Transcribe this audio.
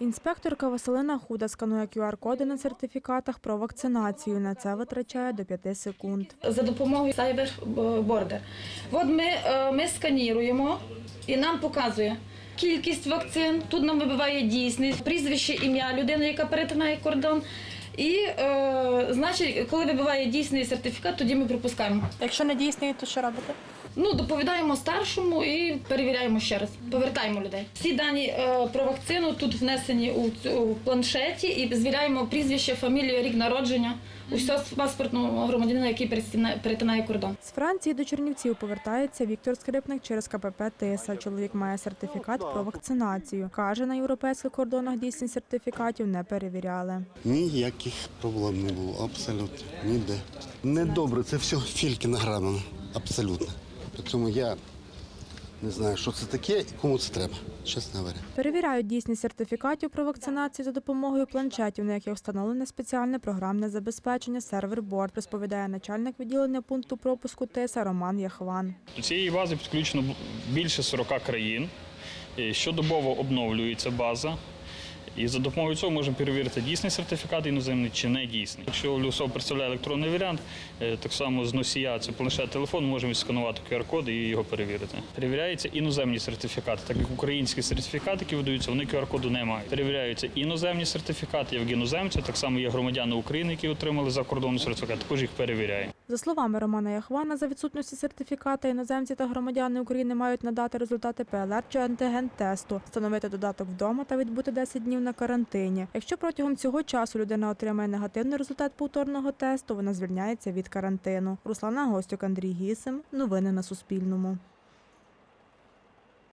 Інспекторка Василина Худа сканує QR-коди на сертифікатах про вакцинацію. На це витрачає до 5 секунд. за допомогою Cyberborder. От ми, е, ми сканіруємо і нам показує кількість вакцин. Тут нам вибиває дійсність, прізвище, ім'я людини, яка перетинає кордон. І, е, значить, коли вибиває дійсний сертифікат, тоді ми пропускаємо. Якщо не дійсний, то що робите? Ну, доповідаємо старшому і перевіряємо ще раз. Повертаємо людей. Всі дані е, про вакцину тут внесені у, планшеті і звіряємо прізвище, фамілію, рік народження усього паспортного громадянина, який перетинає, перетинає кордон. З Франції до Чернівців повертається Віктор Скрипник через КПП Тиса. Чоловік має сертифікат про вакцинацію. Каже, на європейських кордонах дійсність сертифікатів не перевіряли. Ніяких проблем не було, абсолютно. Ніде. Недобре, це все фільки награбано. Абсолютно. Тому я не знаю, що це таке і кому це треба, чесно говоря. Перевіряють дійсність сертифікатів про вакцинацію за допомогою планшетів, на яких встановлене спеціальне програмне забезпечення серверборд, розповідає начальник відділення пункту пропуску ТИСа Роман Яхван. До цієї бази підключено більше 40 країн. Щодобово обновлюється база. І за допомогою цього можемо перевірити, дійсний сертифікат іноземний чи не дійсний. Якщо особа представляє електронний варіант, е, так само з носія це планшет телефон, можемо відсканувати QR-код і його перевірити. Перевіряються іноземні сертифікати, так як українські сертифікати, які видаються, вони QR-коду не мають. Перевіряються іноземні сертифікати, як іноземці, так само є громадяни України, які отримали закордонний сертифікат, також їх перевіряємо. За словами Романа Яхвана, за відсутності сертифіката іноземці та громадяни України мають надати результати ПЛР чи антиген-тесту, встановити додаток вдома та відбути 10 днів на карантині. Якщо протягом цього часу людина отримає негативний результат повторного тесту, вона звільняється від карантину. Руслана Гостюк, Андрій Гісим. Новини на Суспільному.